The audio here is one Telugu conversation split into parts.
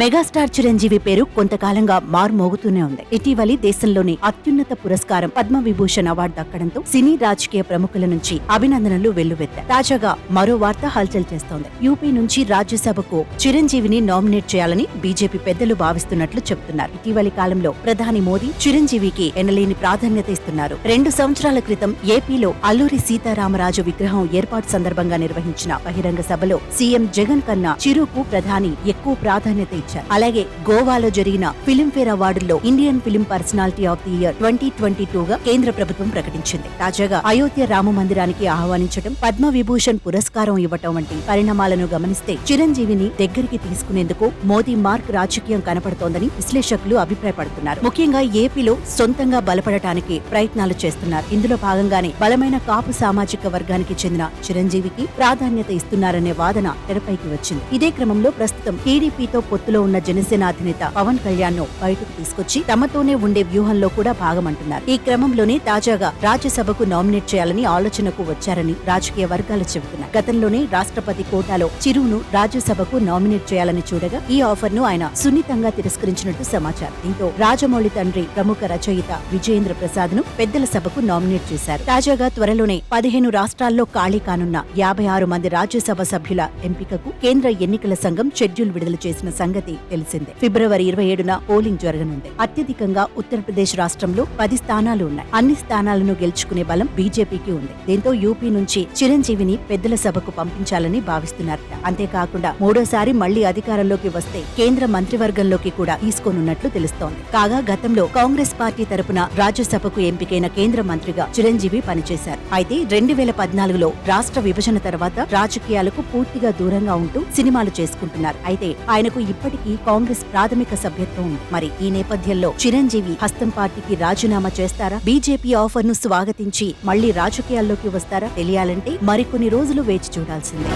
మెగాస్టార్ చిరంజీవి పేరు కొంతకాలంగా మార్మోగుతూనే ఉంది. ఇటీవలి దేశంలోని అత్యున్నత పురస్కారం పద్మ విభూషణ్ అవార్డు దక్కడంతో సినీ రాజకీయ ప్రముఖుల నుంచి అభినందనలు వెల్లువెత్తాయి. తాజాగా మరో వార్త హల్చల్ చేస్తోంది. యూపీ నుంచి రాజ్యసభకు చిరంజీవిని నామినేట్ చేయాలని బీజేపీ పెద్దలు భావిస్తున్నట్లు చెబుతున్నారు ఇటీవలి కాలంలో ప్రధాని మోదీ చిరంజీవికి ఎనలేని ప్రాధాన్యత ఇస్తున్నారు. రెండు సంవత్సరాల క్రితం ఏపీలో అల్లూరి సీతారామరాజు విగ్రహం ఏర్పాటు సందర్భంగా నిర్వహించిన బహిరంగ సభలో సీఎం జగన్ కన్నా చిరుకు ప్రధాని ఎక్కువ ప్రాధాన్యత ఇచ్చారు అలాగే గోవాలో జరిగిన Filmfare అవార్డుల్లో Indian film personality of the year twenty twenty two గా కేంద్ర ప్రభుత్వం ప్రకటించింది. తాజాగా అయోధ్య రామ మందిరానికి ఆహ్వానించడం పద్మ విభూషణ్ పురస్కారం ఇవ్వటం వంటి పరిణామాలను గమనిస్తే చిరంజీవిని దగ్గరికి తీసుకునేందుకు మోదీ మార్క్ రాజకీయం కనపడుతోందని విశ్లేషకులు అభిప్రాయపడుతున్నారు. ముఖ్యంగా ఏపీలో సొంతంగా బలపడటానికి ప్రయత్నాలు చేస్తున్నారు. ఇందులో భాగంగానే బలమైన కాపు సామాజిక వర్గానికి చెందిన చిరంజీవికి ప్రాధాన్యత ఇస్తున్నారనే వాదన తెరపైకి వచ్చింది. ఇదే క్రమంలో ప్రస్తుతం టీడీపీతో పొత్తులో ఉన్న జనసేన అధినేత పవన్ కళ్యాణ్ను బయటకు తీసుకొచ్చి తమతోనే ఉండే వ్యూహంలో కూడా భాగమంటున్నారు. ఈ క్రమంలోనే తాజాగా రాజ్యసభకు నామినేట్ చేయాలని ఆలోచనకు వచ్చారని రాజకీయ వర్గాలు చెబుతున్నాయి. గతంలోనే రాష్ట్రపతి కోటాలో చిరును రాజ్యసభకు నామినేట్ చేయాలని చూడగా ఈ ఆఫర్ను ఆయన సున్నితంగా తిరస్కరించినట్టు సమాచారం. దీంతో రాజమౌళి తండ్రి ప్రముఖ రచయిత విజయేంద్ర ప్రసాద్ను పెద్దల సభకు నామినేట్ చేశారు. తాజాగా త్వరలోనే పదిహేను రాష్ట్రాల్లో ఖాళీ కానున్న యాభై ఆరు మంది రాజ్యసభ సభ్యుల ఎంపికకు కేంద్ర ఎన్నికల సంఘం షెడ్యూల్ విడుదల చేసిన సంగతి తెలిసిందే. ఫిబ్రవరి ఇరవై ఏడున పోలింగ్ జరగనుంది. అత్యధికంగా ఉత్తరప్రదేశ్ రాష్ట్రంలో పది స్థానాలు ఉన్నాయి. అన్ని స్థానాలను గెలుచుకునే బలం బీజేపీకి ఉంది. దీంతో యూపీ నుంచి చిరంజీవిని పెద్దల సభకు పంపించాలని భావిస్తున్నారట అంతేకాకుండా మూడోసారి మళ్ళీ అధికారంలోకి వస్తే కేంద్ర మంత్రివర్గంలోకి కూడా తీసుకోనున్నట్లు తెలుస్తోంది. కాగా గతంలో కాంగ్రెస్ పార్టీ తరపున రాజ్యసభకు ఎంపికైన కేంద్ర మంత్రిగా చిరంజీవి పనిచేశారు. అయితే రెండు వేల పద్నాలుగులో రాష్ట్ర విభజన తర్వాత రాజకీయాలకు పూర్తిగా దూరంగా ఉంటూ సినిమాలు చేసుకుంటున్నారు. అయితే ఆయనకు ఇప్పటికీ కాంగ్రెస్ ప్రాథమిక సభ్యత్వం ఉంది. మరి ఈ నేపథ్యంలో చిరంజీవి హస్తం పార్టీకి రాజీనామా చేస్తారా? బీజేపీ ఆఫర్ను స్వాగతించి మళ్ళీ రాజకీయాల్లోకి వస్తారా? తెలియాలంటే మరికొన్ని రోజులు వేచి చూడాల్సిందే.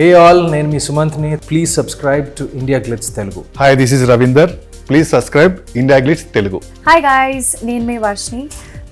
హే ఆల్ నేను మీ సుమంత్ని. Please subscribe to India Glitz Telugu hi this is Ravinder please subscribe India Glitz Telugu hi guys నేను మీ Varshini